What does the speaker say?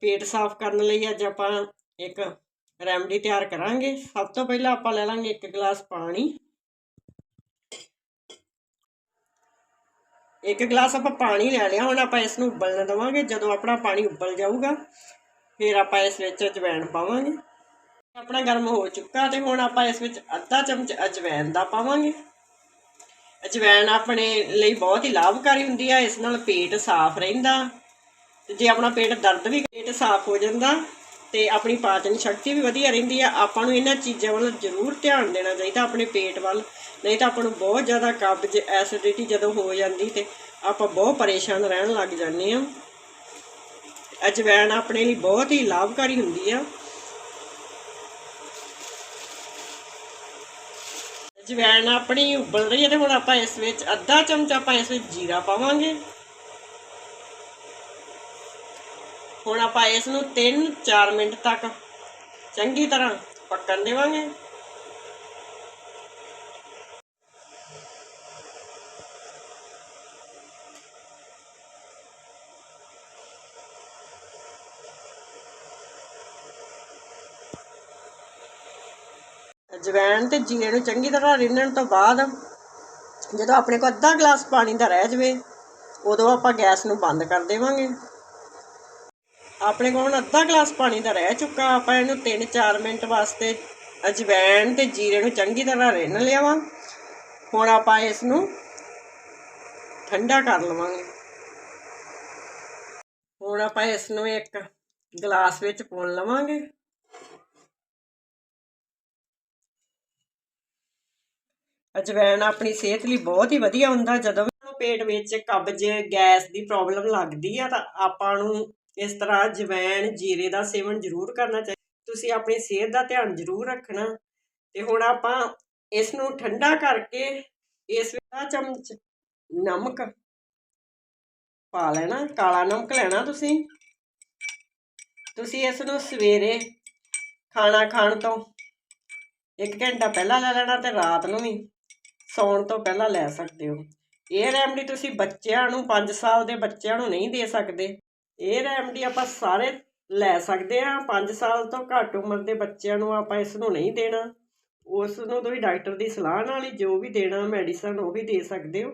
ਪੇਟ ਸਾਫ਼ ਕਰਨ ਲਈ ਅੱਜ ਆਪਾਂ ਇੱਕ ਰੈਮਡੀ ਤਿਆਰ ਕਰਾਂਗੇ। ਸਭ ਤੋਂ ਪਹਿਲਾਂ ਆਪਾਂ ਲੈ ਲਾਂਗੇ ਇੱਕ ਗਲਾਸ ਪਾਣੀ। ਇੱਕ ਗਲਾਸ ਆਪਾਂ ਪਾਣੀ ਲੈ ਲਿਆ। ਹੁਣ ਆਪਾਂ ਇਸ ਨੂੰ ਉਬਲਣ ਦੇਵਾਂਗੇ। ਜਦੋਂ ਆਪਣਾ ਪਾਣੀ ਉਬਲ ਜਾਊਗਾ, ਫਿਰ ਆਪਾਂ ਇਸ ਵਿੱਚ ਅਜਵਾਇਣ ਪਾਵਾਂਗੇ। ਆਪਣਾ ਗਰਮ ਹੋ ਚੁੱਕਾ ਤੇ ਹੁਣ ਆਪਾਂ ਇਸ ਵਿੱਚ ਅੱਧਾ ਚਮਚ ਅਜਵੈਣ ਦਾ ਪਾਵਾਂਗੇ। ਅਜਵਾਇਣ ਆਪਣੇ ਲਈ ਬਹੁਤ ਹੀ ਲਾਭਕਾਰੀ ਹੁੰਦੀ ਆ। ਇਸ ਨਾਲ ਪੇਟ ਸਾਫ਼ ਰਹਿੰਦਾ। ਜੇ ਆਪਣਾ ਪੇਟ ਦਰਦ ਵੀ ਪੇਟ ਸਾਫ਼ ਹੋ ਜਾਂਦਾ ਤੇ ਆਪਣੀ ਪਾਚਨ ਸ਼ਕਤੀ ਵੀ ਵਧੀਆ ਰਹਿੰਦੀ ਆ, ਆਪਾਂ ਨੂੰ ਇਹਨਾਂ ਚੀਜ਼ਾਂ ਵੱਲ ਜ਼ਰੂਰ ਧਿਆਨ ਦੇਣਾ ਚਾਹੀਦਾ ਆਪਣੇ ਪੇਟ ਵੱਲ। ਨਹੀਂ ਤਾਂ ਆਪਾਂ ਨੂੰ ਬਹੁਤ ਜ਼ਿਆਦਾ ਕਬਜ਼ ਐਸਿਡਿਟੀ ਜਦੋਂ ਹੋ ਜਾਂਦੀ ਤੇ ਆਪਾਂ ਬਹੁਤ ਪਰੇਸ਼ਾਨ ਰਹਿਣ ਲੱਗ ਜਾਂਦੇ ਆ। ਅਜਵਾਇਣ ਆਪਣੇ ਲਈ ਬਹੁਤ ਹੀ ਲਾਭਕਾਰੀ ਹੁੰਦੀ ਆ। ਅਜਵਾਇਣ ਆਪਣੀ ਉਬਲ ਰਹੀ ਹੈ ਤੇ ਹੁਣ ਆਪਾਂ ਇਸ ਵਿੱਚ ਅੱਧਾ ਚਮਚ ਆਪਾਂ ਇਸ ਵਿੱਚ ਜੀਰਾ ਪਾਵਾਂਗੇ। ਹੁਣ ਆਪਾਂ ਇਸ ਨੂੰ 3-4 ਮਿੰਟ ਤੱਕ ਚੰਗੀ ਤਰ੍ਹਾਂ ਪੱਕਣ ਦੇਵਾਂਗੇ। ਅਜਵਾਇਣ ਤੇ ਜੀਰੇ ਨੂੰ ਚੰਗੀ ਤਰ੍ਹਾਂ ਰਿੰਨਣ ਤੋਂ ਬਾਅਦ ਜਦੋਂ ਆਪਣੇ ਕੋਲ ਅੱਧਾ ਗਲਾਸ ਪਾਣੀ ਦਾ ਰਹਿ ਜਵੇ, ਉਦੋਂ ਆਪਾਂ ਗੈਸ ਨੂੰ ਬੰਦ ਕਰ ਦੇਵਾਂਗੇ। ਆਪਣੇ ਕੋਲ ਅੱਧਾ ਗਲਾਸ ਪਾਣੀ ਦਾ ਰਹਿ ਚੁੱਕਾ, ਆਪਾਂ ਇਹਨੂੰ 3-4 ਮਿੰਟ ਵਾਸਤੇ ਅਜਵਾਇਣ ਤੇ ਜੀਰੇ ਨੂੰ ਚੰਗੀ ਤਰ੍ਹਾਂ ਰਿੰਨ ਲਿਆ ਵਾ ਹੁਣ ਆਪਾਂ ਇਸ ਨੂੰ ਠੰਡਾ ਕਰ ਲਵਾਂਗੇ। ਹੁਣ ਆਪਾਂ ਇਸ ਨੂੰ ਇੱਕ ਗਲਾਸ ਵਿੱਚ ਪਾਉਣ ਲਵਾਂਗੇ। ਅਜਵਾਇਣ ਆਪਣੀ ਸਿਹਤ ਲਈ ਬਹੁਤ ਹੀ ਵਧੀਆ ਹੁੰਦਾ, ਜਦੋਂ ਵੀ ਪੇਟ ਵਿੱਚ ਕਬਜ਼, ਗੈਸ ਦੀ ਪ੍ਰੋਬਲਮ ਲੱਗਦੀ ਆ ਤਾਂ ਆਪਾਂ ਨੂੰ ਇਸ ਤਰ੍ਹਾਂ ਜਵੈਣ, ਜੀਰੇ ਦਾ ਸੇਵਨ ਜ਼ਰੂਰ ਕਰਨਾ ਚਾਹੀਦਾ ਤੁਸੀਂ ਆਪਣੀ ਸਿਹਤ ਦਾ ਧਿਆਨ ਜ਼ਰੂਰ ਰੱਖਣਾ। ਤੇ ਹੁਣ ਆਪਾਂ ਇਸ ਨੂੰ ਠੰਡਾ ਕਰਕੇ ਇਸ ਵਿੱਚ ਚਮਚ ਨਮਕ ਪਾ ਲੈਣਾ, ਕਾਲਾ ਨਮਕ ਲੈਣਾ ਤੁਸੀਂ। ਤੁਸੀਂ ਇਸ ਨੂੰ ਸਵੇਰੇ ਖਾਣਾ ਖਾਣ ਤੋਂ ਇੱਕ ਘੰਟਾ ਪਹਿਲਾਂ ਲੈ ਲੈਣਾ ਤੇ ਰਾਤ ਨੂੰ ਵੀ ਸੌਣ ਤੋਂ ਪਹਿਲਾਂ ਲੈ ਸਕਦੇ ਹੋ। ਇਹ ਰੈਮਡੀ ਤੁਸੀਂ ਬੱਚਿਆਂ ਨੂੰ 5 ਸਾਲ ਦੇ ਬੱਚਿਆਂ ਨੂੰ ਨਹੀਂ ਦੇ ਸਕਦੇ। ਇਹ ਰੈਮਡੀ ਆਪਾਂ ਸਾਰੇ ਲੈ ਸਕਦੇ ਹਾਂ। 5 ਸਾਲ ਤੋਂ ਘੱਟ ਉਮਰ ਦੇ ਬੱਚਿਆਂ ਨੂੰ ਆਪਾਂ ਇਸ ਨੂੰ ਨਹੀਂ ਦੇਣਾ। ਉਸ ਨੂੰ ਤੁਸੀਂ ਡਾਕਟਰ ਦੀ ਸਲਾਹ ਨਾਲ ਹੀ ਜੋ ਵੀ ਦੇਣਾ ਮੈਡੀਸਨ ਉਹ ਵੀ ਦੇ ਸਕਦੇ ਹੋ।